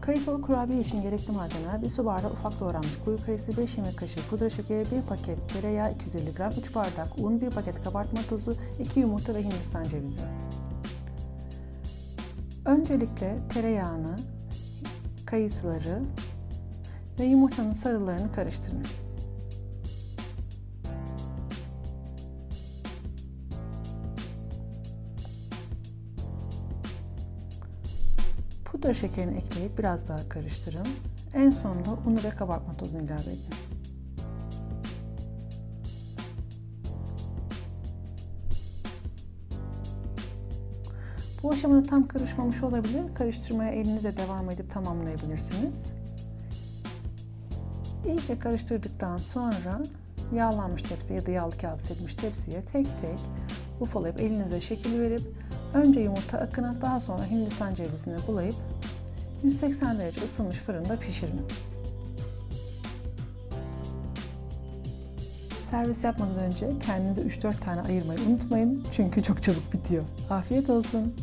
Kayısılı kurabiye için gerekli malzemeler 1 su bardağı ufak doğranmış kuyu kayısı, 5 yemek kaşığı pudra şekeri, 1 paket tereyağı 250 gram, 3 bardak un, 1 paket kabartma tozu, 2 yumurta ve hindistan cevizi. Öncelikle tereyağını, kayısıları ve yumurtanın sarılarını karıştırın. Pudra şekerini ekleyip biraz daha karıştırın. En sonunda unu ve kabartma tozunu ilave edin. Bu aşamada tam karışmamış olabilir. Karıştırmaya elinizle devam edip tamamlayabilirsiniz. İyice karıştırdıktan sonra yağlanmış tepsi ya da yağlı kağıt serilmiş tepsiye tek tek ufalayıp elinize şekil verip önce yumurta akını daha sonra hindistan cevizini bulayıp 180 derece ısınmış fırında pişirin. Servis yapmadan önce kendinize 3-4 tane ayırmayı unutmayın çünkü çok çabuk bitiyor. Afiyet olsun.